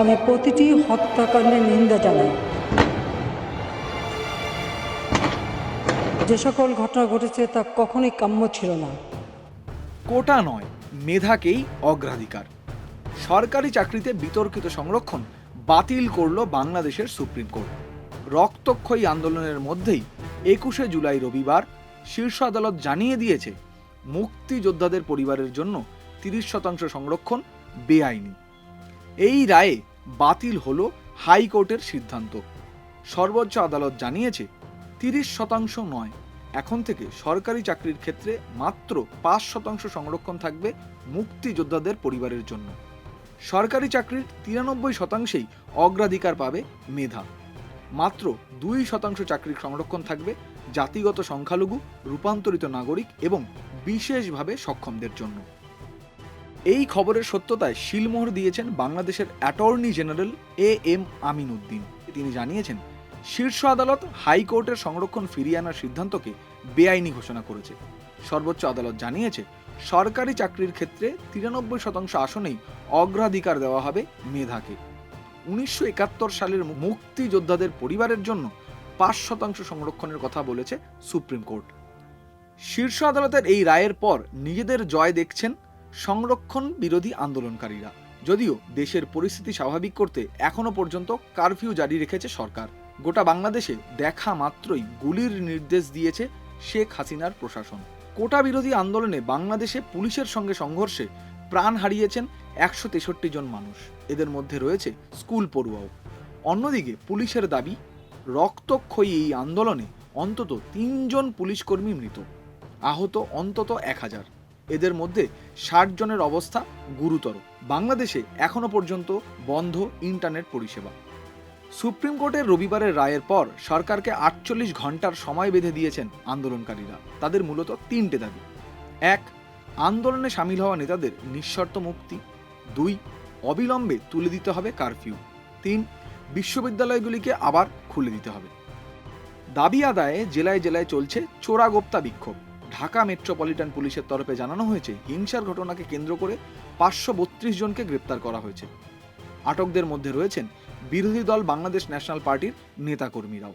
আমি প্রতিটি হত্যাকাণ্ডের নিন্দা জানাই যে সকল ঘটনা ঘটেছে তা কখনোই কাম্য ছিল না। কোটা নয়, মেধাকেই অগ্রাধিকার। সরকারি চাকরিতে বিতর্কিত সংরক্ষণ বাতিল করল বাংলাদেশের সুপ্রিম কোর্ট। রক্তক্ষয়ী আন্দোলনের মধ্যেই একুশে জুলাই রবিবার শীর্ষ আদালত জানিয়ে দিয়েছে, মুক্তিযোদ্ধাদের পরিবারের জন্য তিরিশ শতাংশ সংরক্ষণ বেআইনি। এই রায়ে বাতিল হল হাইকোর্টের সিদ্ধান্ত। সর্বোচ্চ আদালত জানিয়েছে, তিরিশ শতাংশ নয়। এখন থেকে সরকারি চাকরির ক্ষেত্রে মাত্র পাঁচ শতাংশ সংরক্ষণ থাকবে মুক্তিযোদ্ধাদের পরিবারের জন্য। সরকারি চাকরির তিরানব্বই শতাংশেই অগ্রাধিকার পাবে মেধা। মাত্র দুই শতাংশ চাকরির সংরক্ষণ থাকবে জাতিগত সংখ্যালঘু, রূপান্তরিত নাগরিক এবং বিশেষভাবে সক্ষমদের জন্য। এই খবরের সত্যতায় শিলমোহর দিয়েছেন বাংলাদেশের attorney general A M Amin Uddin তিনি জানিয়েছেন, শীর্ষ আদালত হাইকোর্টের সংরক্ষণ ফিরিয়ে আনার সিদ্ধান্তকে বেআইনি ঘোষণা করেছে। সর্বোচ্চ আদালত জানিয়েছে, সরকারি চাকরির ক্ষেত্রে তিরানব্বই শতাংশ আসনেই অগ্রাধিকার দেওয়া হবে মেধাকে। উনিশশো একাত্তর সালের মুক্তিযোদ্ধাদের পরিবারের জন্য পাঁচ শতাংশ সংরক্ষণের কথা বলেছে সুপ্রিম কোর্ট। শীর্ষ আদালতের এই রায়ের পর নিজেদের জয় দেখছেন সংরক্ষণ বিরোধী আন্দোলনকারীরা। যদিও দেশের পরিস্থিতি স্বাভাবিক করতে এখনও পর্যন্ত কারফিউ জারি রেখেছে সরকার। গোটা বাংলাদেশে দেখা মাত্রই গুলির নির্দেশ দিয়েছে শেখ হাসিনার প্রশাসন। কোটা বিরোধী আন্দোলনে বাংলাদেশে পুলিশের সঙ্গে সংঘর্ষে প্রাণ হারিয়েছেন একশো তেষট্টি জন মানুষ। এদের মধ্যে রয়েছে স্কুল পড়ুয়াও। অন্যদিকে পুলিশের দাবি, রক্তক্ষয়ী এই আন্দোলনে অন্তত তিনজন পুলিশকর্মী মৃত। আহত অন্তত এক হাজার। এদের মধ্যে ষাট জনের অবস্থা গুরুতর। বাংলাদেশে এখনও পর্যন্ত বন্ধ ইন্টারনেট পরিষেবা। সুপ্রিম কোর্টের রবিবারের রায়ের পর সরকারকে আটচল্লিশ ঘণ্টার সময় বেঁধে দিয়েছেন আন্দোলনকারীরা। তাদের মূলত তিনটে দাবি। এক, আন্দোলনে সামিল হওয়া নেতাদের নিঃশর্ত মুক্তি। দুই, অবিলম্বে তুলে দিতে হবে কারফিউ। তিন, বিশ্ববিদ্যালয়গুলিকে আবার খুলে দিতে হবে। দাবি আদায়ে জেলায় জেলায় চলছে চোরাগোপ্তা বিক্ষোভ। ঢাকা মেট্রোপলিটন পুলিশের তরফে জানানো হয়েছে, হিংসার ঘটনাকে কেন্দ্র করে পাঁচশো বত্রিশ জনকে গ্রেপ্তার করা হয়েছে। আটকদের মধ্যে রয়েছেন বিরোধী দল বাংলাদেশ ন্যাশনাল পার্টির নেতাকর্মীরাও।